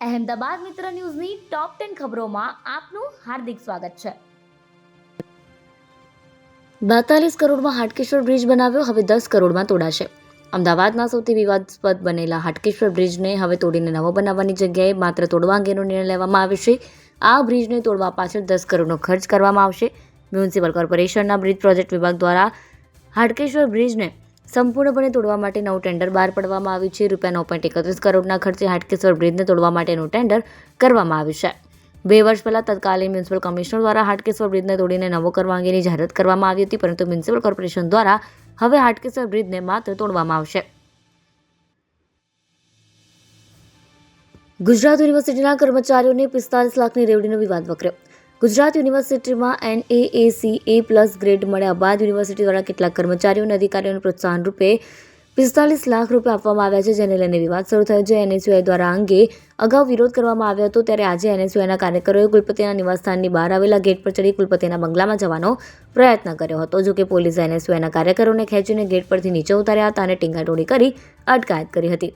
અહેમદાબાદ મિત્ર ન્યૂઝની top ten ખબરોમાં આપનું હાર્દિક સ્વાગત છે. બેતાલીસ કરોડમાં હાટકેશ્વર બ્રિજ બનાવ્યો, હવે દસ કરોડમાં તોડાશે. અમદાવાદના સૌથી વિવાદસ્પદ બનેલા હાટકેશ્વર બ્રિજને હવે તોડીને નવો બનાવવાની જગ્યાએ માત્ર તોડવા અંગેનો નિર્ણય લેવામાં આવશે આ બ્રિજને તોડવા પાછળ દસ કરોડનો ખર્ચ કરવામાં આવશે. મ્યુનિસિપલ કોર્પોરેશનના બ્રિજ પ્રોજેક્ટ વિભાગ દ્વારા હાટકેશ્વર બ્રિજને સંપૂર્ણપણે તોડવા માટે નવું ટેન્ડર બહાર પાડવામાં આવ્યું છે. રૂપિયા નવ પોઈન્ટ એકત્રીસ કરોડના ખર્ચે હાટકેશ્વર બ્રિજને તોડવા માટેનું ટેન્ડર કરવામાં આવ્યું છે. બે વર્ષ પહેલા તત્કાલીન મ્યુનિસિપલ કમિશનર દ્વારા હાટકેશ્વર બ્રિજને તોડીને નવો કરવા અંગેની જાહેરાત કરવામાં આવી હતી, પરંતુ મ્યુનિસિપલ કોર્પોરેશન દ્વારા હવે હાટકેશ્વર બ્રિજને માત્ર તોડવામાં આવશે. ગુજરાત યુનિવર્સિટીના કર્મચારીઓને પિસ્તાલીસ લાખની રેવડીનો વિવાદ વકર્યો. ગુજરાત યુનિવર્સિટીમાં એનએએસી એ પ્લસ ગ્રેડ મળ્યા બાદ યુનિવર્સિટી દ્વારા કેટલાક કર્મચારીઓ અને અધિકારીઓને પ્રોત્સાહન રૂપે પિસ્તાલીસ લાખ રૂપિયા આપવામાં આવ્યા છે, જેને લઈને વિવાદ શરૂ થયો છે. એનએસયુઆઈ દ્વારા અંગે અગાઉ વિરોધ કરવામાં આવ્યો હતો, ત્યારે આજે એનએસયુઆઈના કાર્યકરોએ કુલપતિના નિવાસસ્થાનની બહાર આવેલા ગેટ પર ચડી કુલપતિના બંગલામાં જવાનો પ્રયત્ન કર્યો હતો. જોકે પોલીસે એનએસયુઆઈના કાર્યકરોને ખેંચીને ગેટ પરથી નીચે ઉતાર્યા હતા અને ટીંગાટોળી કરી અટકાયત કરી હતી.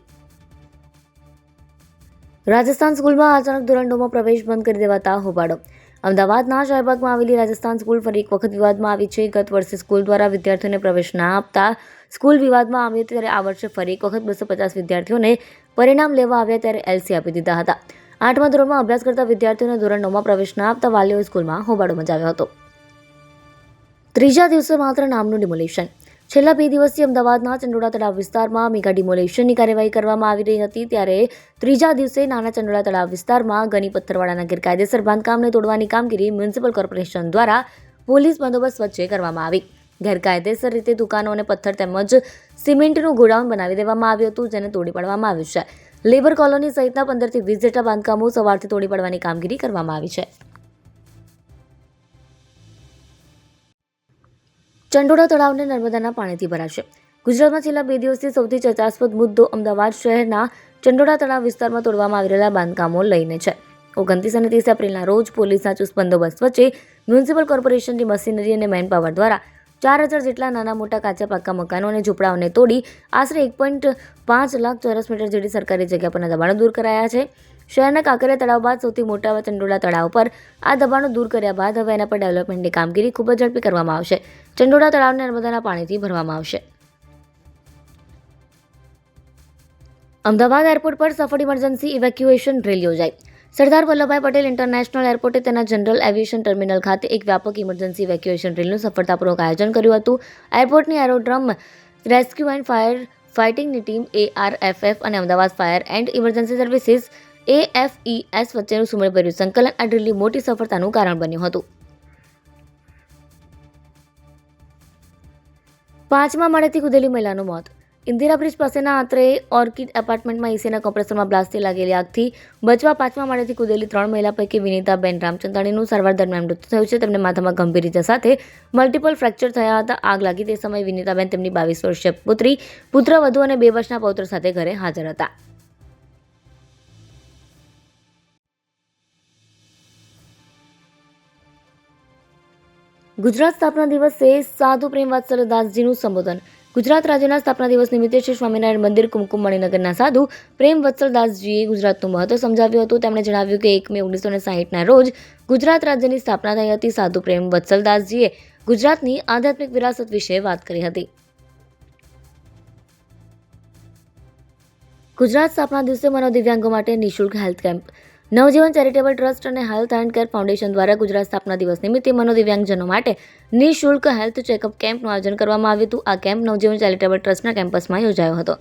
રાજસ્થાન સ્કૂલમાં અચાનક ધોરણ નવમાં પ્રવેશ બંધ કરી દેવાતા હોબાળો અમદાવાદના શાહબાગમાં આવેલી રાજસ્થાન સ્કૂલ ફરી એક વખત વિવાદમાં આવી છે. ગત વર્ષે સ્કૂલ દ્વારા વિદ્યાર્થીઓને પ્રવેશ ના આપતા સ્કૂલ વિવાદમાં આવી ત્યારે આ વર્ષે ફરી એક વખત બસો પચાસ વિદ્યાર્થીઓને પરિણામ લેવા આવ્યા ત્યારે એલસી આપી દીધા હતા. આઠમા ધોરણમાં અભ્યાસ કરતા વિદ્યાર્થીઓને ધોરણ નવમાં પ્રવેશ ના આપતા વાલીઓએ સ્કૂલમાં હોબાળો મચાવ્યો હતો. ત્રીજા દિવસે માત્ર નામનું ડિમોલેશન છેલ્લા બે દિવસથી અમદાવાદના ચંડોળા તળાવ વિસ્તારમાં મેગા ડિમોલેશનની કાર્યવાહી કરવામાં આવી રહી હતી ત્યારે ત્રીજા દિવસે નાના ચંડોળા તળાવ વિસ્તારમાં ગની પથ્થરવાડાના ગેરકાયદેસર બાંધકામને તોડવાની કામગીરી મ્યુનિસિપલ કોર્પોરેશન દ્વારા પોલીસ બંદોબસ્ત વચ્ચે કરવામાં આવી. ગેરકાયદેસર રીતે દુકાનો અને પથ્થર તેમજ સિમેન્ટનું ગોડાઉન બનાવી દેવામાં આવ્યું હતું, જેને તોડી પાડવામાં આવ્યું છે. લેબર કોલોની સહિતના પંદરથી વીસ જેટલા બાંધકામો સવારથી તોડી પાડવાની કામગીરી કરવામાં આવી છે. ચંડોળા તળાવને નર્મદાના પાણીથી ભરાશે. ગુજરાતમાં છેલ્લા બે દિવસથી સૌથી ચર્ચાસ્પદ મુદ્દો અમદાવાદ શહેરના ચંડોળા તળાવ વિસ્તારમાં તોડવામાં આવી રહેલા બાંધકામો લઈને છે. ઓગણત્રીસ અને ત્રીસ એપ્રિલના રોજ પોલીસના ચુસ્ત બંદોબસ્ત વચ્ચે મ્યુનિસિપલ કોર્પોરેશનની મશીનરી અને મેનપાવર દ્વારા ચાર હજાર જેટલા નાના મોટા કાચા પાકા મકાનો અને ઝૂંપડાઓને તોડી આશરે એક પોઈન્ટ પાંચ લાખ ચોરસ મીટર જેટલી સરકારી જગ્યા પરના દબાણો દૂર કરાયા છે. શહેરના કાંકરિયા તળાવ બાદ સૌથી મોટા ચંડોળા તળાવ પર આ દબાણો દૂર કર્યા બાદ હવે એના પર ડેવલપમેન્ટની કામગીરી ખૂબ જ ઝડપી કરવામાં આવશે. ચંડોળા તળાવને નર્મદાના પાણીથી ભરવામાં આવશે. અમદાવાદ એરપોર્ટ પર સફળ ઇમરજન્સી ઇવેક્યુએશન ડ્રિલ યોજાઈ. સરદાર વલ્લભભાઈ પટેલ ઇન્ટરનેશનલ એરપોર્ટે તેના જનરલ એવિએશન ટર્મિનલ ખાતે એક વ્યાપક ઇમરજન્સી ઇવેક્યુએશન ડ્રિલનું સફળતાપૂર્વક આયોજન કર્યું હતું. એરપોર્ટની એરોડ્રમ રેસ્ક્યુ એન્ડ ફાયર ફાઇટિંગની ટીમ એઆરએફએફ અને Ahmedabad fire and emergency services AFES વચ્ચેનું સુમેળભર્યું સંકલન આ ડ્રીલની મોટી સફળતાનું કારણ બન્યું હતું. પાંચમા માળેથી કૂદેલી મહિલાનું મોત. ઇન્દિરા બ્રિજ પાસેના આત્રે ઓર્કિડ એપાર્ટમેન્ટમાં એસીના કોમ્પ્રેસરમાં બ્લાસ્ટથી લાગેલી આગથી બચવા પાંચમા માળેથી કૂદેલી ત્રણ મહિલા પૈકી વિનીતાબેન રામચંદાણીનું સારવાર દરમિયાન મૃત્યુ થયું છે. તેમને માથામાં ગંભીર ઇજા સાથે મલ્ટિપલ ફ્રેક્ચર થયા હતા. આગ લાગી તે સમયે વિનીતાબેન તેમની બાવીસ વર્ષીય પુત્રી પુત્રવધુ અને બે વર્ષના પૌત્ર સાથે ઘરે હાજર હતા. ગુજરાત સ્થાપના દિવસે સાધુ પ્રેમ વાત્સલ્ય દાસજીનું સંબોધન. ગુજરાત રાજ્યના સ્થાપના દિવસ નિમિત્તે શ્રી સ્વામિનારાયણ મંદિર કુમકુમ મણિનગરના સાધુ પ્રેમ વત્સલદાસજીએ ગુજરાતનું મહત્વ સમજાવ્યું હતું. તેમણે જણાવ્યું કે એક મે ઓગણીસો ને સાહીઠના રોજ ગુજરાત રાજ્યની સ્થાપના થઈ હતી. સાધુ પ્રેમ વત્સલદાસજીએ ગુજરાતની આધ્યાત્મિક વિરાસત વિશે વાત કરી હતી. ગુજરાત સ્થાપના દિવસે મનોદિવ્યાંગો માટે નિઃશુલ્ક health camp Navjivan charitable trust અને હેલ્થ એન્ડ કેર ફાઉન્ડેશન દ્વારા ગુજરાત સ્થાપના દિવસ નિમિત્તે મનોદિવ્યાંગજનો માટે નિઃશુલ્ક હેલ્થ ચેકઅપ કેમ્પનું આયોજન કરવામાં આવ્યું હતું. આ કેમ્પ નવજીવન ચેરિટેબલ ટ્રસ્ટના કેમ્પસમાં યોજાયો હતો.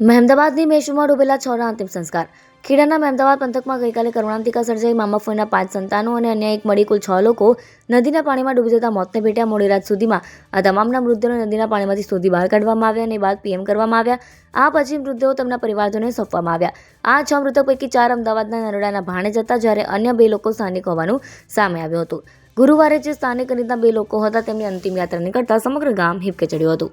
મહેમદાબાદની મેશુમાં ડૂબેલા છોરા અંતિમ સંસ્કાર ખેડાના અમદાવાદ પંથકમાં ગઈકાલે કરુણાંતિકા સર્જાઈ, મામા ફોઈના પાંચ સંતાનો અને અન્ય એક મળી કુલ છ લોકો નદીના પાણીમાં ડૂબી જતા મોતને ભેટ્યા. મોડી રાત સુધીમાં આ તમામના મૃતદેહોને નદીના પાણીમાંથી શોધી બહાર કાઢવામાં આવ્યા અને બાદ પીએમ કરવામાં આવ્યા. આ પછી મૃતદેહો તેમના પરિવારજનોને સોંપવામાં આવ્યા. આ છ મૃતક પૈકી ચાર અમદાવાદના નરોડાના ભાણે જતા, જ્યારે અન્ય બે લોકો સ્થાનિક હોવાનું સામે આવ્યું હતું. ગુરુવારે જે સ્થાનિક રીતના બે લોકો હતા, તેમની અંતિમ યાત્રા નીકળતા સમગ્ર ગામ હિપકે ચડ્યું હતું.